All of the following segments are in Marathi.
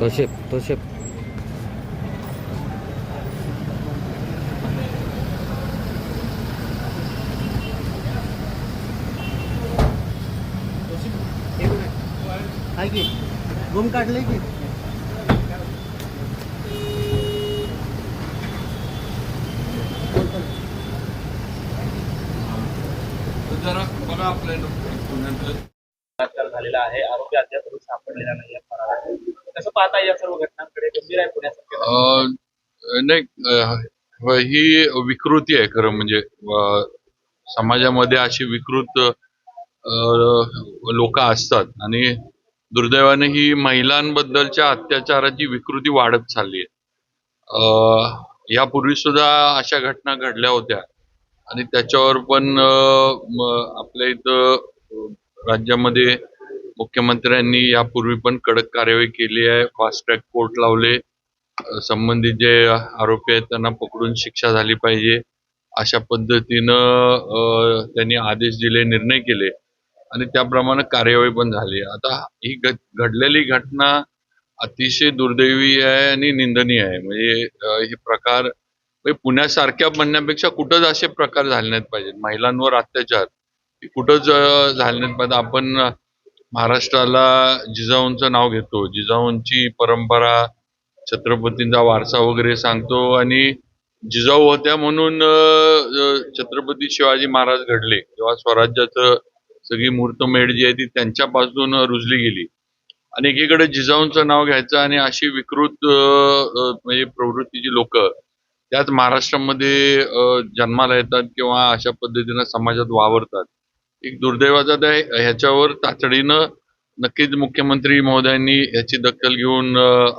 तोशेप तोशेप आहे की रूम काढले की जरा बघा आपल्या पुण्यातलं बलात्कार झालेला आहे. आरोपी अद्याप सापडलेला नाही फरार आहे कसं पाहता या सर्व घटनांकडे? गंभीर आहे पुण्यासारख्या नाही ही विकृती आहे खरं म्हणजे. समाजामध्ये अशी विकृत लोक असतात आणि दुर्दैवाने ही महिलांबद्दलच्या अत्याचाराची विकृती वाढत चालली आहे. यापूर्वी सुद्धा अशा घटना घडल्या होत्या आणि त्याच्यावर पण आपल्या इथं राज्यामध्ये मुख्यमंत्र्यांनी यापूर्वी पण कडक कार्यवाही केली आहे. फास्ट ट्रॅक कोर्ट लावले. संबंधित जे आरोपी आहेत त्यांना पकडून शिक्षा झाली पाहिजे. अशा पद्धतीनं त्यांनी आदेश दिले निर्णय केले. आणि त्याप्रमाणे कार्यवाही पण झाली. आता ही घट- घडलेली घटना अतिशय दुर्दैवी आहे आणि निंदनीय आहे. म्हणजे हे प्रकार म्हणजे पुण्यासारख्या म्हणण्यापेक्षा कुठंच असे प्रकार झाले नाहीत पाहिजेत. महिलांवर अत्याचार कुठंच झाले नाहीत. पाहिजे आपण महाराष्ट्राला जिजाऊंचं नाव घेतो. जिजाऊंची परंपरा छत्रपतींचा वारसा वगैरे सांगतो आणि जिजाऊ होत्या म्हणून छत्रपती शिवाजी महाराज घडले. किंवा स्वराज्याचं सगळी मूर्तमेढ जी आहे ती त्यांच्यापासून रुजली गेली. आणि एकीकडे जिजाऊंचं नाव घ्यायचं आणि अशी विकृत म्हणजे प्रवृत्तीची लोक त्याच महाराष्ट्रामध्ये जन्माला येतात किंवा अशा पद्धतीनं समाजात वावरतात. एक दुर्दैवाचा त्या ह्याच्यावर तातडीनं नक्कीच मुख्यमंत्री महोदयांनी याची दखल घेऊन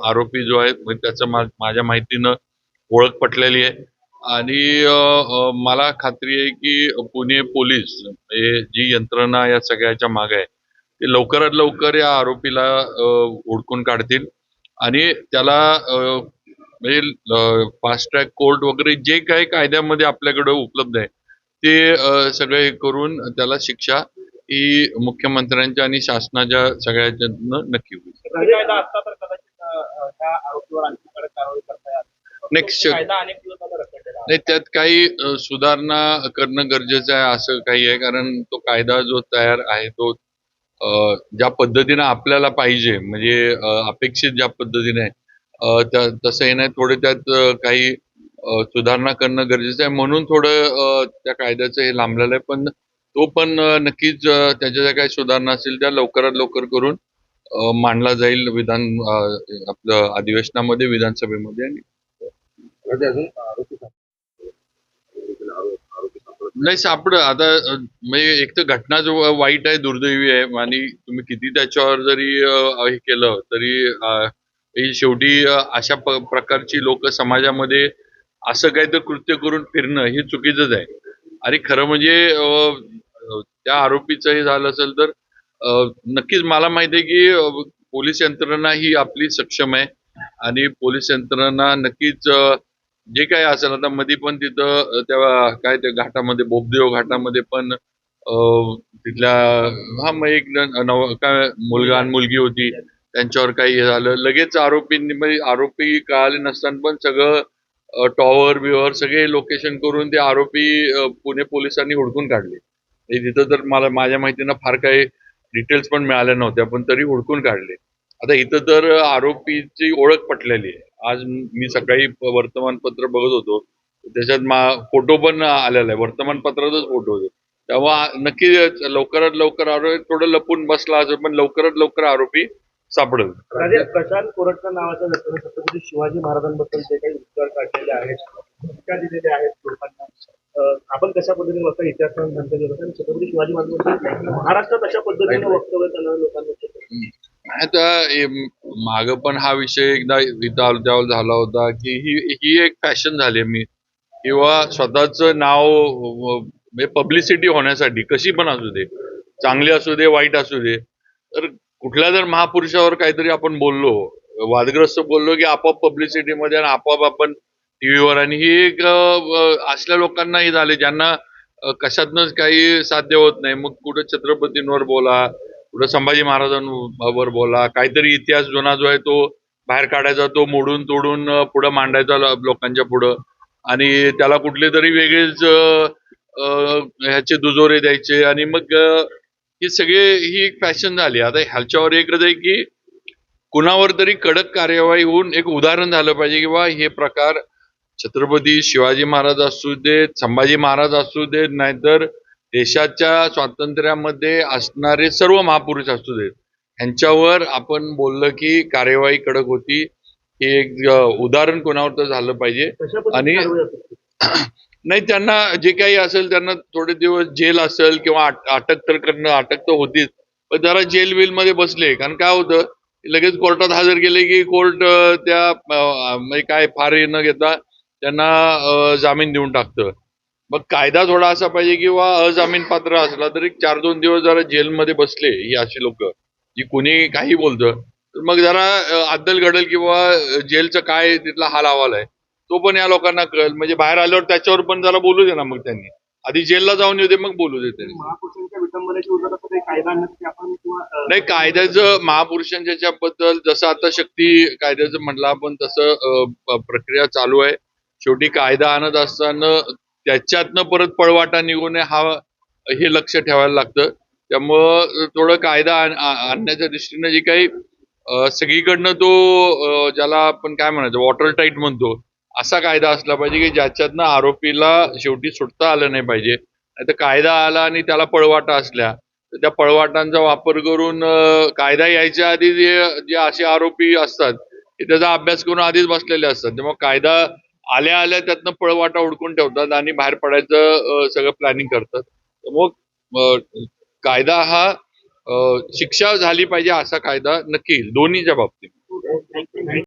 आरोपी जो आहे म्हणजे त्याचं माझ्या माहितीनं ओळख पटलेली आहे. आणि मला खात्री आहे की पुणे पोलीस हे जी यंत्रणा या सगळ्याच्या मागे आहे ते लवकरात लवकर या आरोपीला हुडकून काढतील. आणि त्याला म्हणजे फास्ट ट्रॅक कोर्ट वगैरे जे काही कायद्यामध्ये आपल्याकडे उपलब्ध आहे ते सगळे हे करून त्याला शिक्षा ही मुख्यमंत्र्यांच्या आणि शासनाच्या सगळ्याच्यानं नक्की होईल. आहे. नाही त्यात काही सुधारणा करणं गरजेचं आहे असं काही आहे कारण तो कायदा जो तयार आहे तो ज्या पद्धतीनं आपल्याला पाहिजे म्हणजे अपेक्षित ज्या पद्धतीने तसं हे नाही थोडे त्यात काही सुधारणा करणं गरजेचं आहे. म्हणून थोडं त्या कायद्याचं हे लांबलेलं आहे. पण तो पण नक्कीच त्याच्या ज्या काही सुधारणा असतील त्या लवकरात लवकर करून मांडला जाईल विधान आपलं अधिवेशनामध्ये विधानसभेमध्ये आणि नाही सापड आता म्हणजे एक तर घटना जो वाईट आहे दुर्दैवी आहे आणि तुम्ही किती त्याच्यावर जरी हे केलं तरी शेवटी अशा प्रकारची लोक समाजामध्ये असं काहीतरी कृत्य करून फिरणं हे चुकीचंच आहे. आणि खरं म्हणजे त्या आरोपीचं हे झालं असेल तर नक्कीच मला माहिती आहे की पोलीस यंत्रणा ही आपली सक्षम आहे. आणि पोलीस यंत्रणा नक्कीच जे काय असेल आता मध्ये पण तिथं त्या काय त्या घाटामध्ये बोबदेव घाटामध्ये पण तिथल्या हा मग एक नव काय मुलगा आणि मुलगी होती. त्यांच्यावर काही हे झालं. लगेच आरोपींनी म्हणजे आरोपी कळाले नसताना पण सगळं टॉवर बिवर सगळे लोकेशन करून ते आरोपी पुणे पोलिसांनी हुडकून काढले. तिथं तर मला माझ्या माहितीनं फार काही डिटेल्स पण मिळाल्या नव्हत्या पण तरी हुडकून काढले. आता इथं तर आरोपीची ओळख पटलेली आहे. आज मी सकाळी वर्तमानपत्र बघत होतो. त्याच्यात मा फोटो पण आलेला आहे. वर्तमानपत्रातच फोटो होते तेव्हा नक्की लवकरात लवकर आरोपी थोडं लपून बसला असं पण लवकरात लवकर आरोपी सापडेल. राजे प्रशांत कोरटकर नावाच्या व्यक्तीने छत्रपती शिवाजी महाराजांबद्दल जे काही विचार काढलेले आहेत टीका दिलेल्या आहेत लोकांना आपण कशा पद्धतीने वक्ता इतिहास म्हणता गेलो आणि छत्रपती शिवाजी महाराजांबद्दल महाराष्ट्रात अशा पद्धतीने वक्तव्य करणाऱ्या लोकांबद्दल आता माग पण हा विषय एकदा इथं त्यावर झाला होता की ही ही एक फॅशन झाली मी. किंवा स्वतःच नाव पब्लिसिटी होण्यासाठी कशी पण असू दे चांगली असू दे वाईट असू दे तर कुठल्या जर महापुरुषावर काहीतरी आपण बोललो वादग्रस्त बोललो की आपोआप पब्लिसिटीमध्ये आणि आपोआप आपण टीव्हीवर आणि ही एक असल्या लोकांना हे झाले ज्यांना कशातनच काही साध्य होत नाही. मग कुठं छत्रपतींवर बोला कुठं संभाजी महाराजांवर बोला काहीतरी इतिहास जुना जो आहे तो बाहेर काढायचा तो मोडून तोडून पुढं मांडायचा लोकांच्या पुढं. आणि त्याला कुठले तरी वेगळेच ह्याचे दुजोरे द्यायचे आणि मग ही सगळे ही एक फॅशन झाली. आता ह्याच्यावर एकच आहे की कुणावर तरी कडक कार्यवाही होऊन एक उदाहरण झालं पाहिजे की बा हे प्रकार छत्रपती शिवाजी महाराज असू देत संभाजी महाराज असू देत नाहीतर देशाच्या स्वातंत्र्यामध्ये असणारे सर्व महापुरुष असू देत. ह्यांच्यावर आपण बोललं की कार्यवाही कडक होती. हे एक उदाहरण कोणावर तर झालं पाहिजे. आणि-? नाही त्यांना जे काही असेल त्यांना थोडे दिवस जेल असेल किंवा अटक तर करणं अटक तर होतीच. पण जरा जेल बिलमध्ये बसले कारण काय होतं लगेच कोर्टात हजर केले की कोर्ट त्या म्हणजे काय फार न घेता त्यांना जामीन देऊन टाकतं. मग कायदा थोडा असा पाहिजे किंवा अजामीन पात्र असला तरी चार दोन दिवस जरा जेलमध्ये बसले ही अशी लोक जी कुणी काही बोलतं. तर मग जरा अद्दल घडल किंवा जेलचं काय तिथला हाल अहवाल आहे. तो पण या लोकांना कळेल. म्हणजे बाहेर आल्यावर त्याच्यावर पण जरा बोलू दे ना मग त्यांनी. आधी जेलला जाऊन येऊ दे मग बोलू दे त्यांनी. नाही कायद्याचं महापुरुषांच्या ह्याच्याबद्दल जसं आता शक्ती कायद्याचं म्हटलं आपण तसं प्रक्रिया चालू आहे. शेवटी कायदा आणत असताना त्याच्यातनं परत पळवाटा निघू नये हा हे लक्ष ठेवायला लागतं. त्यामुळं थोडं कायदा आणण्याच्या दृष्टीनं जे काही सगळीकडनं तो ज्याला आपण काय म्हणायचं वॉटर टाईट म्हणतो. असा कायदा असला पाहिजे की ज्याच्यातनं आरोपीला शेवटी सुटता आलं नाही पाहिजे. नाहीतर कायदा आला आणि त्याला पळवाटा असल्या तर त्या पळवाटांचा वापर करून कायदा यायच्या आधी जे जे असे आरोपी असतात ते त्याचा अभ्यास करून आधीच बसलेले असतात. त्यामुळे कायदा आल्या आल्या त्यातनं पळवाटा उडकून ठेवतात आणि बाहेर पडायचं सगळं प्लॅनिंग करतात. तर मग कायदा हा शिक्षा झाली पाहिजे असा कायदा नक्की दोन्हीच्या बाबतीत.